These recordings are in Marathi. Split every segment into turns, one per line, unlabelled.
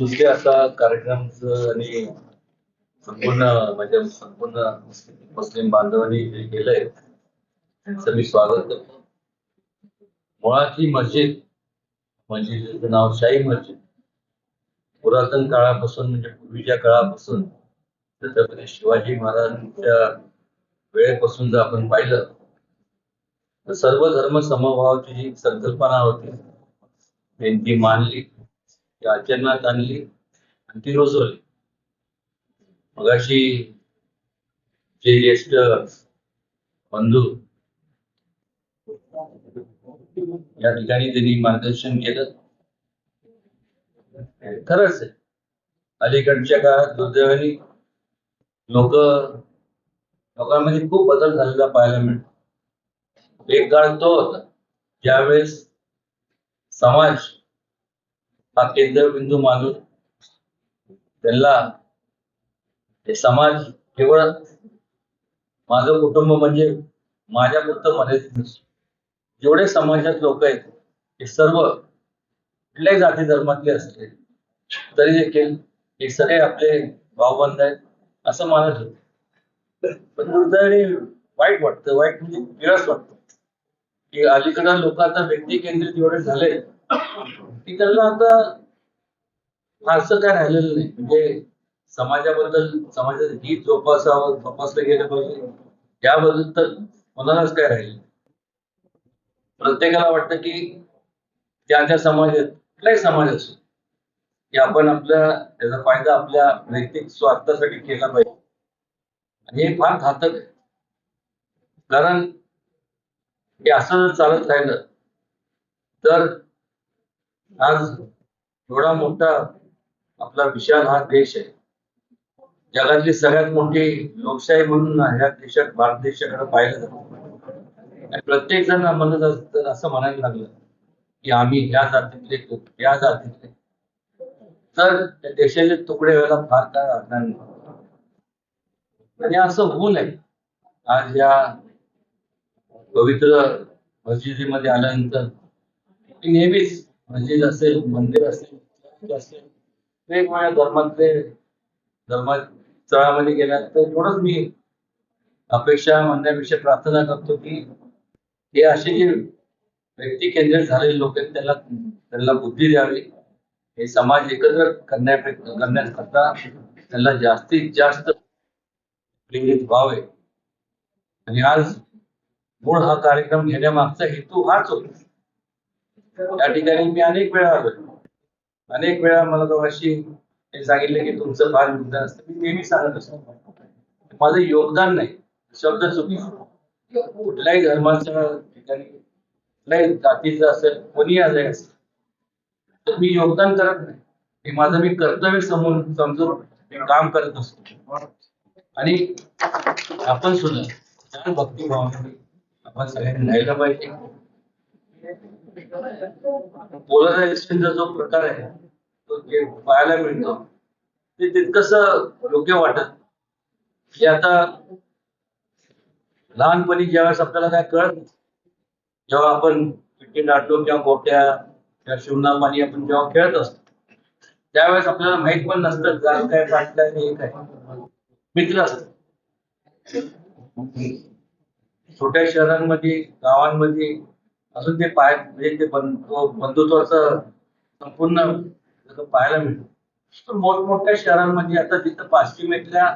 तुझे असा कार्यक्रम आणि संपूर्ण म्हणजे संपूर्ण मुस्लिम बांधवांनी जे केलंय त्यांचं मी स्वागत करतो. मुळाची मस्जिद मस्जिदचं नाव शाही मस्जिद पुरातन काळापासून म्हणजे पूर्वीच्या काळापासून छत्रपती शिवाजी महाराजांच्या वेळेपासून जर आपण पाहिलं तर सर्व धर्म समभावाची जी संकल्पना होती त्यांची मानली. आचरणात आणली आणि ती रुजवली. मगाशी जे ज्येष्ठ बंधू या ठिकाणी त्यांनी मार्गदर्शन केलं. खरंच आहे. अलीकडच्या काळात दुर्दैवाने लोक लोकांमध्ये खूप बदल झालेला पाहायला मिळतो. एक काळ तो होता. ज्यावेळेस समाज हा केंद्रबिंदू मानून त्यांना हे समाज केवळ माझं कुटुंब म्हणजे माझ्या पुरतं मर्यादित जेवढे समाजात लोक आहेत हे सर्व कुठल्याही जाती धर्मातले असले तरी देखील हे सगळे आपले भावबंद आहेत असं मानत होते. पण दुर्दैवाने वाईट वाटतं वाईट म्हणजे निराश वाटतं. की अलीकडं लोक आता व्यक्ती केंद्रित एवढे झाले की त्यांना आता फारसं काय राहिलेलं नाही. म्हणजे समाजाबद्दल समाजाचं हित जोपासावं जोपासलं गेलं पाहिजे. याबद्दल तर कोणालाच काय राहील प्रत्येकाला वाटतं की त्या त्या समाजात कुठलाही समाज असो की आपण आपल्या त्याचा फायदा आपल्या नैतिक स्वार्थासाठी केला पाहिजे. आणि हे फार घातक आहे. कारण हे असं जर चालत राहिलं तर आज एवढा मोठा आपला विशाल हा देश आहे. जगातली सगळ्यात मोठी लोकशाही म्हणून ह्या देशात भारत देशाकडे पाहिलं जात. आणि प्रत्येक जण म्हणत असत असं म्हणायला लागलं की आम्ही ह्या जातीतले या जातीतले. तर त्या देशाचे तुकडे व्हायला फार काय लागणार नाही. आणि असं होऊ नये. आज या पवित्र मस्जिदीमध्ये आल्यानंतर नेहमीच मस्जिद असेल मंदिर असेल असेल. वेगवेगळ्या धर्मातले धर्म स्थळामध्ये तर थोडंच मी अपेक्षा म्हणण्यापेक्षा प्रार्थना करतो की हे असे जे व्यक्ती केंद्रित झालेले लोक आहेत त्याला त्यांना बुद्धी द्यावी. हे समाज एकत्र करण्यापेक्षा करण्याकरता त्यांना जास्तीत जास्त प्रेरित व्हावे. आणि आज मूळ हा कार्यक्रम घेण्यामागचा हेतू हाच होता. त्या ठिकाणी मी अनेक वेळा आलो अनेक वेळा मला तो अशी सांगितले की तुमचं फार योगदान असतं. मी नेहमी सांगत असतो. माझं योगदान नाही शब्द चुकी. कुठल्याही धर्माच्या ठिकाणी कुठल्याही जातीचं असेल कोणी आलंय असेल तर मी योगदान करत नाही. हे माझं मी कर्तव्य समजून समजून मी काम करत असतो. आणि आपण सुद्धा भक्ती भक्तिभावाने आपण सगळ्यांनी राहायला पाहिजे. पोलरायझेशनचा जो प्रकार आहे तो जे पाहायला मिळतो ते तितकस योग्य वाटत की म्हणजे आता लहानपणी ज्यावेळेस आपल्याला काय कळत नाही, जेव्हा आपण क्रिकेट नाटो किंवा गोट्या किंवा शिवनापाणी आपण जेव्हा खेळत असतो त्यावेळेस आपल्याला माहीत पण नसतं काय काय पाठ हे काय. मित्र असतात. छोट्या शहरांमध्ये गावांमध्ये अजून ते पाय म्हणजे ते बंधुत्वाचं संपूर्ण पाहायला मिळतं. पण मोठमोठ्या शहरांमध्ये आता तिथं पाश्चिमेतल्या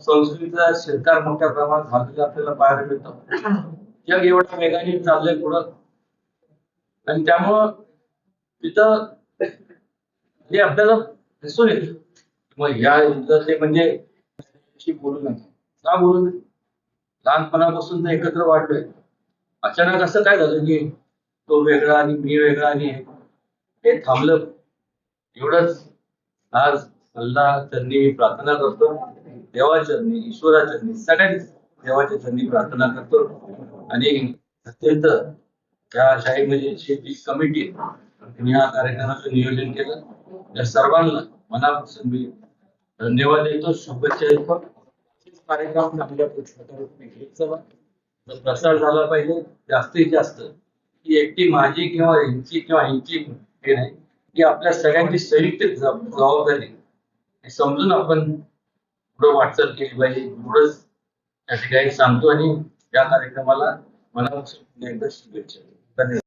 संस्कृतीचा शिरकार मोठ्या प्रमाणात झालेला आपल्याला पाहायला मिळतं. जग एवढ्या वेगाने चाललंय पुढं. आणि त्यामुळं तिथं हे आपल्याला दिसून येत. मग ह्या युद्धाचे म्हणजे बोलू नये का बोलू लहानपणापासून तर एकत्र वाढलोय. अचानक असं काय झालं की तो वेगळा आणि मी वेगळा आणि हे. थांबलं. एवढंच. आज सल्ला चरणी मी प्रार्थना करतो. देवाचरणी ईश्वराचरणी सगळ्यांनी देवाच्या चरणी प्रार्थना करतो. आणि अत्यंत या शाही मस्जिदची कमिटी मी या कार्यक्रमाचं नियोजन केलं. या सर्वांना मनापासून मी धन्यवाद देतो. शुभेच्छा देतो. कार्यक्रम चांगल्या प्रकारे प्रसार झाला पाहिजे जास्तीत जास्त ही एकटी माझी किंवा यांची किंवा यांची हे नाही ही आपल्या सगळ्यांची संयुक्त जबाबदारी हे समजून आपण पुढे वाटचाल केली पाहिजे. एवढंच या ठिकाणी सांगतो आणि या कार्यक्रमाला मनापासून एकदा शुभेच्छा धन्यवाद.